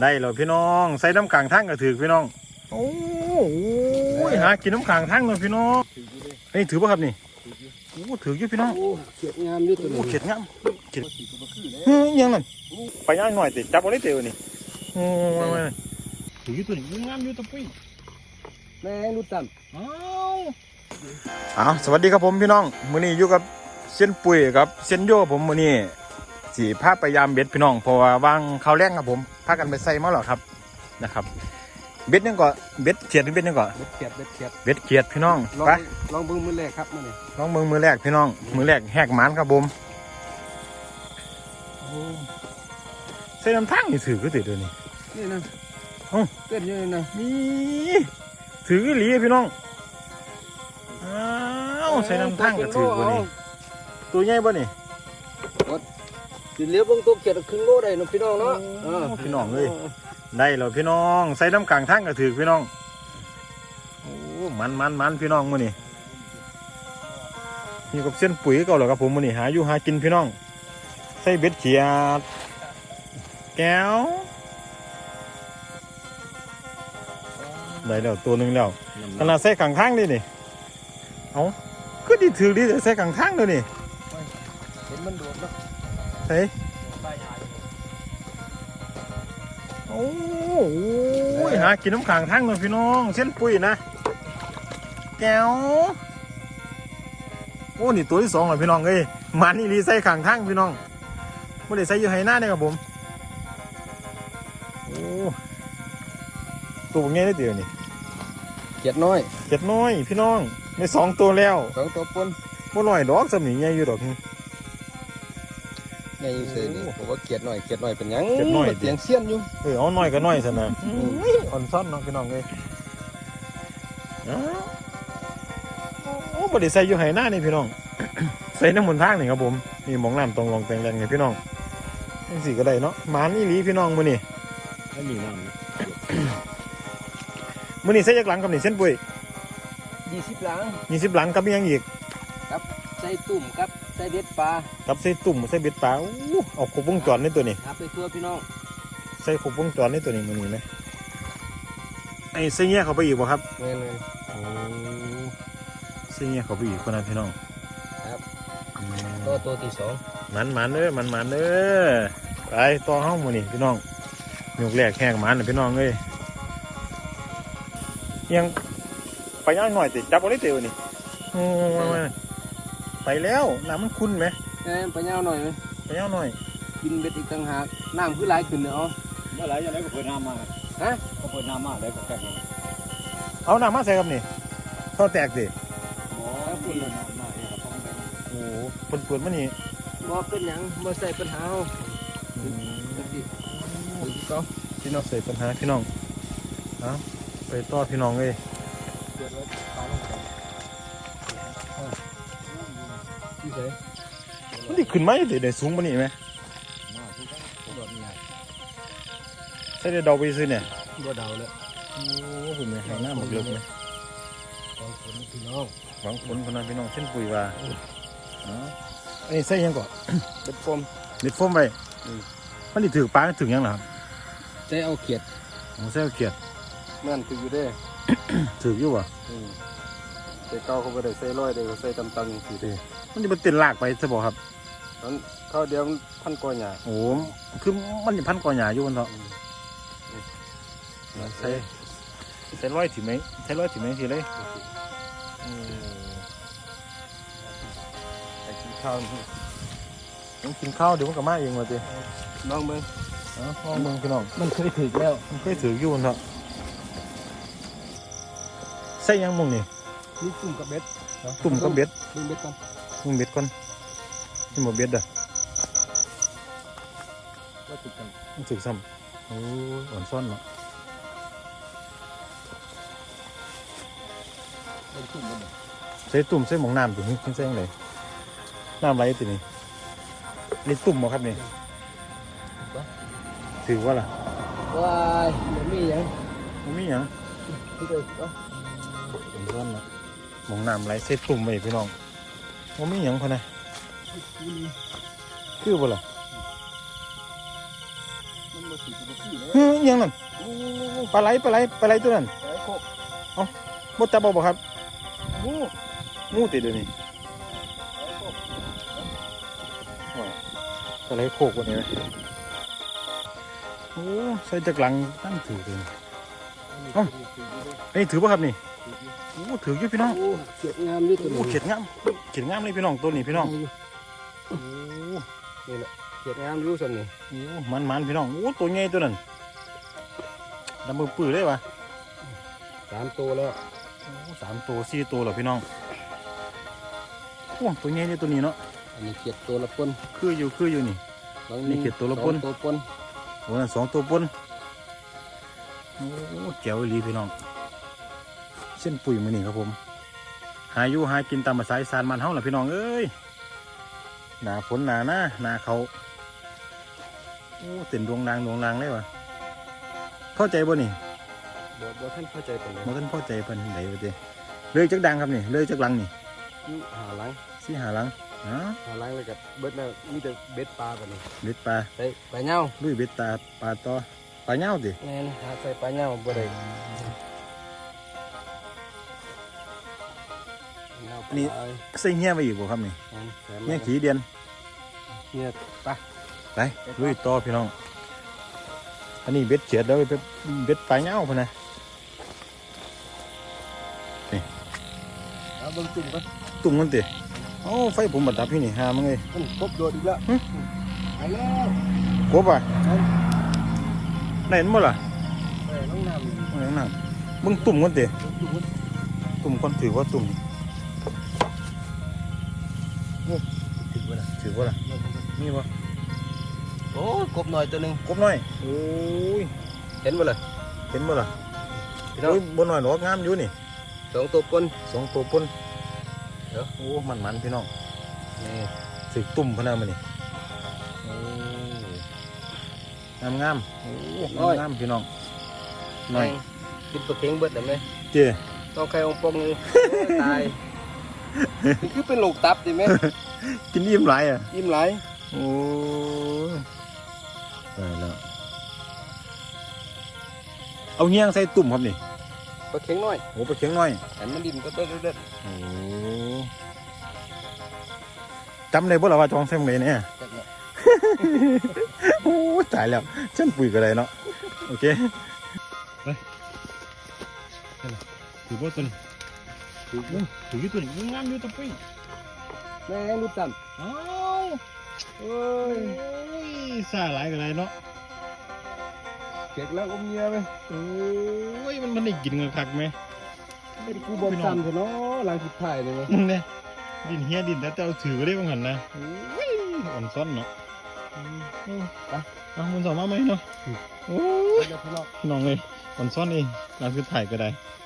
ได้แล้วพี่น้อง ใส่น้ำกลางทั้งก็ถือพี่น้อง โอ้โหหากินน้ำกลางทั้งเลยพี่น้องเฮ้ยถือป่ะครับนี่โอ้ถืออยู่พี่น้องโอ้เขียดงามอยู่ตัวโอ้นี้เข็ดงามเข็ดเฮ้ยยังนั่นไปย่างหน่อยติจับเอาได้เตียวนี่โอ้ยถืออยู่ตัวนี้งามอยู่ตัวปุ้ยแม่งรู้ต่อ้าวอ้าวสวัสดีครับผมพี่น้องมื้อนี้อยู่กับเส้นปุ๋ยครับเส้นโยผมมื้อนี้ สีพาไปยามเบ็ดพี่น้องเพราะว่าวางข้าวแรงครับผมพากันไปใส่มาหรอครับนะครับ เบ็ดยังก่อนเบ็ดเขียดหรือเบ็ดยังก่อนำเบ็ดเขียดเบ็ดเขียดเบ็ดเขียดพี่น้องลองไปลองเบิ่งมือแรกครับมาเนี่ยน้องมือมือแรกพี่น้องมือแรกแหกหมานครับผมใส่น้ำทั้งนี่ถือก็ถือตัวนี้นี่นะเอ้าเต้นอยู่นี่นะนี่ถืออีหลีพี่น้องอ้าวใส่น้ำทั้งก็ถือตัวนี้ตัวใหญ่ป่ะนี่ สิเหลี้ยวเบิ่งตัวเขียดครึ่งโลได้เนาะพี่น้องเนาะโอ้พี่น้องเอ้ยได้แล้วพี่น้องใส่น้ำกลางทั้งก็ถือพี่น้องโอ้มันมันมันพี่น้องมื้อนี้นี่กับเส้นปุ๋ยเก่าแล้วครับผมมื้อนี้หาอยู่หากินพี่น้องใส่เบ็ดเขียดแก้วได้แล้วตัวหนึ่งแล้วขนาดใส่กลางทางนี่นี่เอาก็ดีถือดีแต่ใส่กลางทางเลยนี่เห็นมันโดดเนาะ เฮ้ยใบหายโอ้โหหากินน้ำกลางทางเลยพี่น้อง เส้นปุ๋ยนะแก้วโอ้นี่ตัวที่สองเลยพี่น้องเอ้ยมันนี่รีใส่กลางทางพี่น้องไม่ได้ใส่อยู่ไหหน้าเนี่ยครับผมโอ้ตัวง่ายได้เดียวนี่เขียดน้อยเจ็ดน้อยพี่น้องได้สองตัวแล้วสองตัวปนบ่น้อยดอกสมิงใหญ่อยู่ดอก ไงอยู่เซ่นี่ผมว่าเขียดน้อยเขียดน้อยเป็นหยังเขียดน้อย มันเสียงเสี้ยนอยู่เออเอาน้อยก็น้อยซะนะอ่อนซ่อนเน้องพี่น้องเลยอ้าวโอ้บ่ได้ใส่อยู่ไหหน้านี่พี่น้อง ใส่น้ำมันทางนี่ครับผมนี่หมองน้ำตรงลงแตงแรงนี่พี่น้องจังสี่ก็ได้เนาะหมานนี่หลีพี่น้องมื้อนี้ไม่มีน้ำมื้อนี้ใส่จักหลังกับนี่เส้นปุ๋ยยี่สิบหลัง20หลังกับอีหยังอีก ใส่ตุ่มครับ ใส่เบ็ดปลากับใส่ตุ่มใส่เบ็ดปลาอู้เอาครบวงจรในตัวนี้หาไปทั่วพี่น้องใส่ครบวงจรในตัวนี้มื้อนี้ไหมไอ้ใส่เงี้ยเข้าไปอีกบ่ครับแม่นเลยโอ้ใส่เงี้ยเข้าไปอีกคนนั้นพี่น้องครับอืมตัวตัวที่สองมันมันเด้อมันมันเด้อไปต่อห้องมือนี่พี่น้องยกแรกแหกมันน่ะพี่น้องเอ้ยยังไปย่างหน่อยติจับเอาได้เตียวนี่โอ้ย ไปแล้วน้ำมันคุ้นไหมแม่นไปยาวหน่อยไหมไปย่างหน่อย กินเบ็ดอีกต่างหากน้ำคือไหลขึ้นเนาะเมื่อไหร่จะได้ก็เปิดน้ำมาฮะก็เปิดน้ำมาได้ก็แป๊บนึงเอาน้ำมาใส่ครับนี่ท่อแตกสิหมอพูดน้ำมาเนี่ยครับต้องไปโอ้ปนปนๆมันนี่บ่เป็นหยังบ่ใส่ปัญหาเอาอืมดูสิดูสิเขาพี่น้องใส่ปัญหาพี่น้องเอาไปต่อพี่น้องเลย เกิดไว้ปลาลงไปที่ไหนมันที่ขึ้นไหมเดี๋ยวสูงปานนี้ไหมมาทุกคนแบบนี้ใส่เดี๋ยวเดาไปซื้อเนี่ยบ่เดาเลยโอ้ผมเนี่ยหางหน้าหมกเลิกไหมสองคนพี่น้องหวังผลคนนั้นพี่น้องเช่นปุ๋ยว่าอ๋ออันนี้ใส่หยังก่อนเป็นปมเม็ดโฟมไปอืมมันนี่ถือปลาถึงหยังเหรอครับใจเอาเขียดผมใส่เอาเขียดแม่นคืออยู่เด้ถืออยู่วะอืมแต่เก่าเขาบ่ได้ใส่ร้อยเด้เขาใส่ตำตังสิเด้ มันจะเป็นเต็นลากไปใช่บ่ครับนั้นข้าวเดียวมันพันกว่าหยาโอ้คือมันจะพันกว่าหยาอยู่บนเถาะใส่ใส่ร้อยถึงไหมใส่ร้อยถึงไหมทีเลยอืมแต่กินข้าวต้องกินข้าวเดี๋ยวมันก็มาเองมาสิน้องเบิ่งเอ๋อลองมึงพี่น้องมันเคยถึกแล้วมันเคยถืออยู่บนเถาะใส่หยังมึงนี่นี่ตุ่มกับเบ็ดตุ่มกับเบ็ดตุ่มเบ็ดก่อน มึงเบ็ดก่อนนี่หมดเบ็ดเด้อว่าตุ่มกันมันถึกซ้ำโอ้ยอ่อนซ่อนเนาะเป็นตุ่มมันใส่ตุ่มใส่หมองน้ำถึงขึ้นใส่ยังไงน้ำไหลตินี่นี่ตุ่มบ่ครับนี่ถือว่าล่ะว้ายมันมีหยังมันมีหยังที่เดียวก็อ่อนซ่อนเนาะหมองน้ำไหลใส่ตุ่มไปพี่น้อง มันมีหยังพะนะคือบ่ล่ะมันบ่ตัวสีตัวสีเลยเฮ้ยอิหยังนั่นงูงูงูงูปลาไหลปลาไหลปลาไหลตัวนั้นไอ้โคกบ่จับบ่บ่ครับงูงูติดเดี๋ยวนี้ไอ้โคกปลาไหลโคกวันนี้ไหมโอ้ใส่จากหลังตั้งถือเลย เอ้าเฮ้ยถือป่ะครับนี่โอ้ถืออยู่พี่น้องโอ้เขียดงามนี่ตัวโอ้นี้เขียดงามเขียดงามเลยพี่น้องตัวนี้พี่น้องโอ้เขียดงามอยู่ส่วนนี้โอ้มันมันพี่น้องโอ้ตัวใหญ่ตัวนั้นดำมือปื้อเลยวะสามตัวแล้วโอ้สามตัวสี่ตัวเหรอพี่น้องโอ้ตัวใหญ่เลยตัวนี้เนาะอันนี้เขียดตัวละปนคืออยู่คืออยู่นี่บางนี่เขียดตัวละปนสองตัวปนโอ้นั่นสองตัวปน โอ้แจ๋วอีหลีพี่น้อง เส้นปุ๋ยมือนี่ครับผม หาอยู่หากินตามภาษาอีสานมันเฮาล่ะพี่น้องเอ้ยหนาฝนหนาหน้าหนาเขาโอ้เต็นดวงนางดวงนางเลยวะเข้าใจบ่นี่บ่บ่ท่านเข้าใจปานใดบ่ทันเข้าใจเพิ่นไหนวะเด้เลยจักดังครับนี่เลยจักหลังนี่นี่หาหลังสิหาหลังอ๋อหาหลังเลยกับเบิดแล้วมีแต่เบ็ดปลาปานนี้เบ็ดปลาไปปลาเน่าลุยเบ็ดตาปลาต่อ ปลาเหย้าติแม่นหาใส่ปลาเน่าบ่ได้เน่าปลานี่ใส่เหี้ยไว้อีกบ่ครับนี่แม่นแถมเหี้ยขี้เดียนเนี่ยไปไปลุยต่อพี่น้อง อันนี้เบ็ดเขียดแล้วเบ็ดเบ็ดปลาเหย้าพุ่นนะเอาเบิ่งตุ่มก่อนตุ่มมันติเอ้าไฟผมบัดดับพี่นี่หามึงเอ้ยมันครบโดดอีกแล้วหึไปแล้วกบอะ ได้เห็นบ่ล่ะไปน้องน้ำมึงนั่งมึงตุ่มกันติตุ่มมันตุ่มคนถือว่าตุ่มถึงเวลาถือว่าล่ะมีบ่โอ้ยกบหน่อยตัวหนึงกบน้อยโอ้ยเห็นบ่ล่ะเห็นบ่ล่ะพี่น้องโอ้ยบ่น้อยหรอกงามอยู่นี่สองตัวปนสองตัวปนเดี๋ยวโอ้มันมันพี่น้องนี่สึกตุ่มพะนามันนี่โอ้ งามงามโอ้งามงามพี่น้องน้อยกินปลาเค็งเบิดได้ไหมเจ้ต้องใครองค์ปองนึงโอ้ยตายนี่คือเป็นโรคตับดิไหมกินอิ่มหลายอะยิ้มไหลายโอ้ยตายแล้ว เอาเงี้ยงใส่ตุ่มครับนี่ ปลาเค็งน้อยโอ้ไปเคียงน้อย แต่มันดินก็เด็ดเด็ดโอ้จำได้บ่ล่ะว่าจองเส้นเลยเนี่ย จักเนี่ย โอ้ยตายแล้วฉันปุ๋ยก็ได้เนาะโอเคไปถือว่าตัวนี้ถือว่าถืออยู่ตัวนี้งามอยู่ตัวปุ้ยแม่งรูปต่อ้าวเอ้ยสาหลายกันไรเนาะำเก็กแล้วอมเงียไปโอ้ยมันมันได้กินกันคักไหมไม่ได้กูบอกซ้ำเถอะเนาะหลังสุดท้ายเลยไหมเนี่ยดินเฮียดินแต่เจ้าถือได้บ้างหันนะโอ้ยอ่อนซ้อนเนาะอืม ไปเอามันสองมาไหมเนาะโอ้ยเดี๋ยวพี่น้องพี่น้องเลยอ่อนซ้อนเองหลังคือถ่ายก็ได้ไ